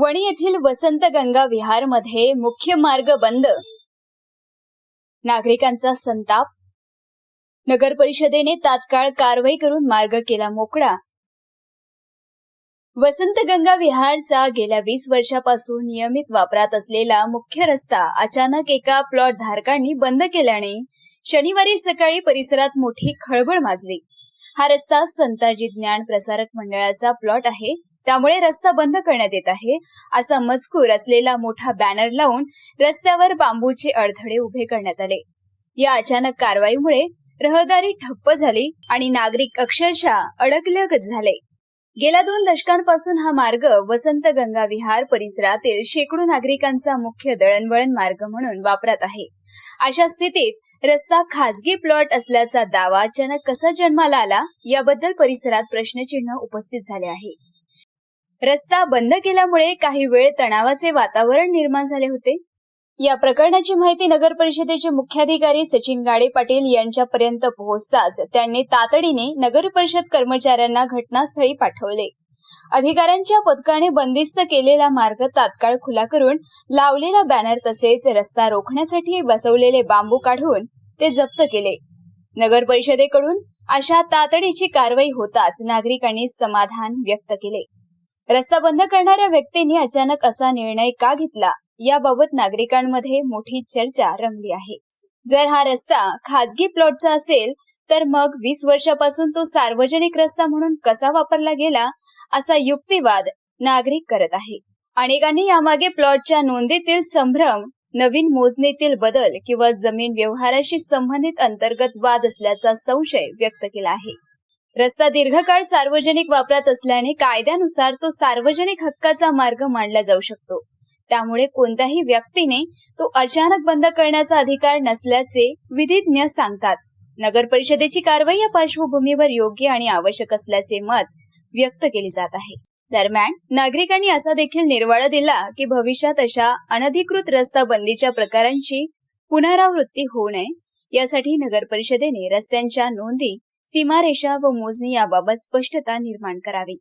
वणी येथील वसंत गंगा विहारमध्ये मुख्य मार्ग बंद. नागरिकांचा संताप. नगर परिषदेने तात्काळ कारवाई करून मार्ग केला मोकळा. वसंत गंगा विहारचा गेल्या वीस वर्षापासून नियमित वापरात असलेला मुख्य रस्ता अचानक एका प्लॉट धारकांनी बंद केल्याने शनिवारी सकाळी परिसरात मोठी खळबळ माजली. हा रस्ता संताजी ज्ञान प्रसारक मंडळाचा प्लॉट आहे. त्यामुळे रस्ता बंद करण्यात येत आहे. असा मजकूर असलेला मोठा बॅनर लावून रस्त्यावर बांबूचे अडथळे उभे करण्यात आले. या अचानक कारवाईमुळे रहदारी ठप्प झाली आणि नागरिक अक्षरशः अडकलगत झाले. गेल्या दोन दशकांपासून हा मार्ग वसंत गंगा विहार परिसरातील शेकडो नागरिकांचा मुख्य दळणवळण मार्ग म्हणून वापरात आहे. अशा स्थितीत रस्ता खासगी प्लॉट असल्याचा दावा अचानक कसा जन्माला आला याबद्दल परिसरात प्रश्नचिन्ह उपस्थित झाले आहे. रस्ता बंद केल्यामुळे काही वेळ तणावाचे वातावरण निर्माण झाले होते. या प्रकरणाची माहिती नगर परिषदेचे मुख्याधिकारी सचिन गाडे पाटील यांच्यापर्यंत पोहोचताच त्यांनी तातडीने नगर परिषद कर्मचाऱ्यांना घटनास्थळी पाठवले. अधिकाऱ्यांच्या पथकाने बंदिस्त केलेला मार्ग तात्काळ खुला करून लावलेला बॅनर तसेच रस्ता रोखण्यासाठी बसवलेले बांबू काढून ते जप्त केले. नगर परिषदेकडून अशा तातडीची कारवाई होताच नागरिकांनी समाधान व्यक्त केले. रस्ता बंद करणाऱ्या व्यक्तींनी अचानक असा निर्णय का घेतला? याबाबत नागरिकांमध्ये मोठी चर्चा रंगली आहे. जर हा रस्ता खाजगी प्लॉटचा असेल तर मग वीस वर्षापासून तो सार्वजनिक रस्ता म्हणून कसा वापरला गेला असा युक्तिवाद नागरिक करत आहे. अनेकांनी यामागे प्लॉटच्या नोंदीतील संभ्रम नवीन मोजणीतील बदल किंवा जमीन व्यवहाराशी संबंधित अंतर्गत वाद असल्याचा संशय व्यक्त केला आहे. रस्ता दीर्घकाळ सार्वजनिक वापरात असल्याने कायद्यानुसार तो सार्वजनिक हक्काचा मार्ग मानला जाऊ शकतो. त्यामुळे कोणत्याही व्यक्तीने तो अचानक बंद करण्याचा अधिकार नसल्याचे विधिज्ञ सांगतात. नगर परिषदेची कारवाई या पार्श्वभूमीवर योग्य आणि आवश्यक असल्याचे मत व्यक्त केले जात आहे. दरम्यान नागरिकांनी असा देखील निर्वाळा दिला की भविष्यात अशा अनधिकृत रस्ता बंदीच्या प्रकारांची पुनरावृत्ती होऊ नये. यासाठी नगर परिषदेने रस्त्यांच्या नोंदी सीमारेषा व मोजणी याबाबत स्पष्टता निर्माण करावी.